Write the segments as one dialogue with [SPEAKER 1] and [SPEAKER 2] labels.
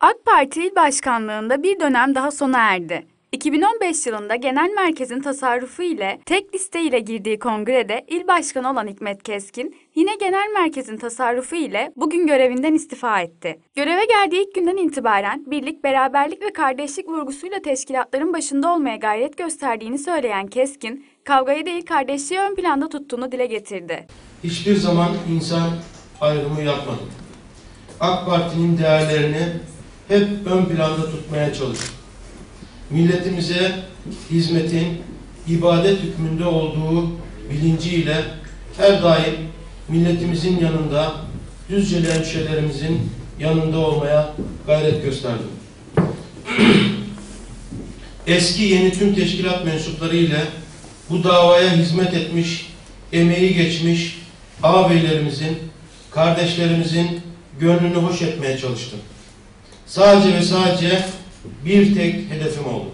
[SPEAKER 1] AK Parti İl Başkanlığı'nda bir dönem daha sona erdi. 2015 yılında genel merkezin tasarrufu ile tek liste ile girdiği kongrede il başkanı olan Hikmet Keskin, yine genel merkezin tasarrufu ile bugün görevinden istifa etti. Göreve geldiği ilk günden itibaren birlik, beraberlik ve kardeşlik vurgusuyla teşkilatların başında olmaya gayret gösterdiğini söyleyen Keskin, kavgayı değil kardeşliği ön planda tuttuğunu dile getirdi.
[SPEAKER 2] hiçbir zaman insan ayrımı yapmadım. AK Parti'nin değerlerini hep ön planda tutmaya çalıştım. Milletimize hizmetin ibadet hükmünde olduğu bilinciyle her daim milletimizin yanında, Düzceli hemşehrilerimizin yanında olmaya gayret gösterdim. Eski yeni tüm teşkilat mensupları ile bu davaya hizmet etmiş, emeği geçmiş ağabeylerimizin, kardeşlerimizin gönlünü hoş etmeye çalıştım. Sadece ve sadece bir tek hedefim oldu.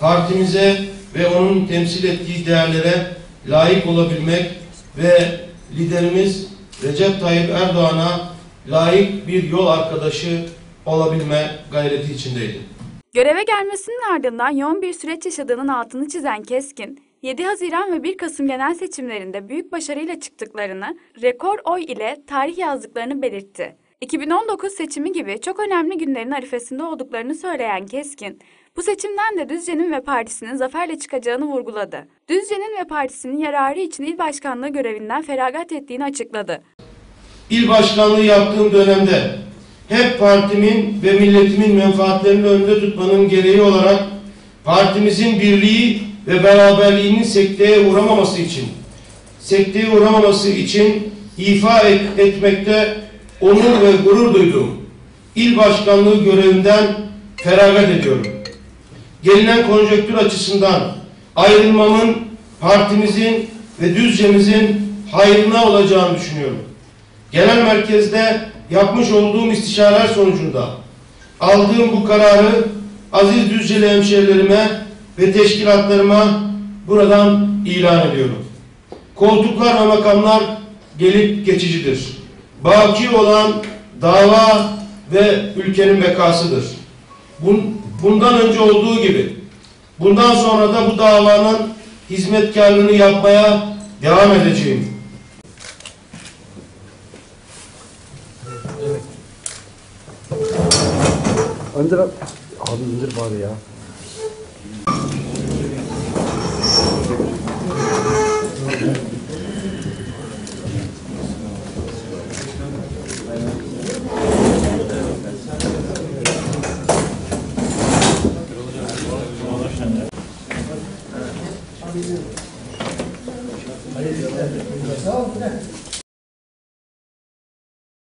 [SPEAKER 2] Partimize ve onun temsil ettiği değerlere layık olabilmek ve liderimiz Recep Tayyip Erdoğan'a layık bir yol arkadaşı olabilme gayreti içindeydim.
[SPEAKER 1] Göreve gelmesinin ardından yoğun bir süreç yaşadığının altını çizen Keskin, 7 Haziran ve 1 Kasım genel seçimlerinde büyük başarıyla çıktıklarını, rekor oy ile tarih yazdıklarını belirtti. 2019 seçimi gibi çok önemli günlerin arifesinde olduklarını söyleyen Keskin, bu seçimden de Düzce'nin ve partisinin zaferle çıkacağını vurguladı. Düzce'nin ve partisinin yararı için il başkanlığı görevinden feragat ettiğini açıkladı.
[SPEAKER 2] İl başkanlığı yaptığım dönemde hep partimin ve milletimin menfaatlerini önde tutmanın gereği olarak partimizin birliği ve beraberliğinin sekteye uğramaması için sekteye uğramaması için ifa et, etmekte onur ve gurur duydum. İl başkanlığı görevinden feragat ediyorum. Gelinen konjonktür açısından ayrılmamın partimizin ve Düzce'mizin hayrına olacağını düşünüyorum. Genel merkezde yapmış olduğum istişareler sonucunda aldığım bu kararı aziz Düzceli hemşehrilerime ve teşkilatlarıma buradan ilan ediyorum. Koltuklar ve makamlar gelip geçicidir. Baki olan dava ve ülkenin bekasıdır. Bun- Bundan önce olduğu gibi bundan sonra da bu davanın hizmetkarlığını yapmaya devam edeceğim.
[SPEAKER 3] Önder. Abi indir bari ya. عليه الصلاه والسلام